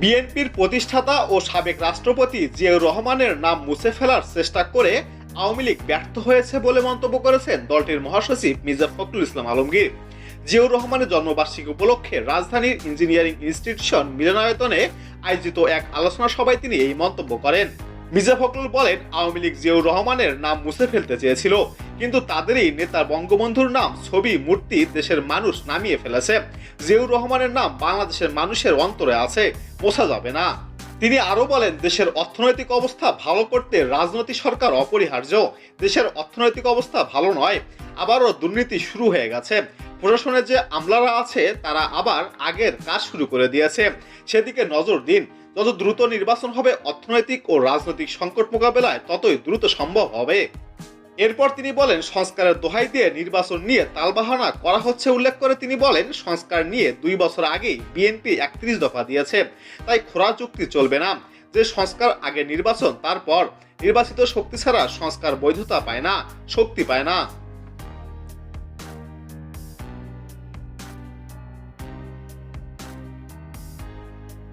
বিএনপির প্রতিষ্ঠাতা ও সাবেক রাষ্ট্রপতি জিয়াউর রহমানের নাম মুছে ফেলার চেষ্টা করে আওয়ামী লীগ ব্যর্থ হয়েছে বলে মন্তব্য করেছেন দলটির মহাসচিব মির্জা ফখরুল ইসলাম আলমগীর। জিয়াউর রহমানের জন্মবার্ষিকী উপলক্ষে রাজধানীর ইঞ্জিনিয়ারিং ইনস্টিটিউশন মিলনায়তনে আয়োজিত এক আলোচনা সভায় তিনি এই মন্তব্য করেন। মির্জা ফখরুল বলেন, আওয়ামী লীগ জিয়াউর রহমানের নাম মুছে ফেলতে চেয়েছিল। কিন্তু তাদেরই নেতা বঙ্গবন্ধুর নাম, ছবি, মূর্তি দেশের মানুষ নামিয়ে ফেলেছে। জিয়াউর রহমানের নাম বাংলাদেশের মানুষের অন্তরে আছে মোছা যাবে না। তিনি আরও বলেন, দেশের অর্থনৈতিক অবস্থা ভালো করতে রাজনৈতিক সরকার অপরিহার্য। দেশের অর্থনৈতিক অবস্থা ভালো নয়, আবারও দুর্নীতি শুরু হয়ে গেছে। প্রশাসনের যে আমলারা আছে, তারা আবার আগের কাজ শুরু করে দিয়েছে। সেদিকে নজর দিন, যত দ্রুত নির্বাচন হবে, অর্থনৈতিক ও রাজনৈতিক সংকট মোকাবেলায় ততই দ্রুত সম্ভব হবে। এরপর তিনি বলেন, সংস্কারের দোহাই দিয়ে নির্বাচন নিয়ে তালবাহানা করা হচ্ছে উল্লেখ করে তিনি বলেন, সংস্কার নিয়ে দুই বছর আগেই বিএনপি একত্রিশ দফা দিয়েছে। তাই খোরা চুক্তি চলবে না। যে সংস্কার আগে নির্বাচন, তারপর নির্বাচিত শক্তি ছাড়া সংস্কার বৈধতা পায় না, শক্তি পায় না।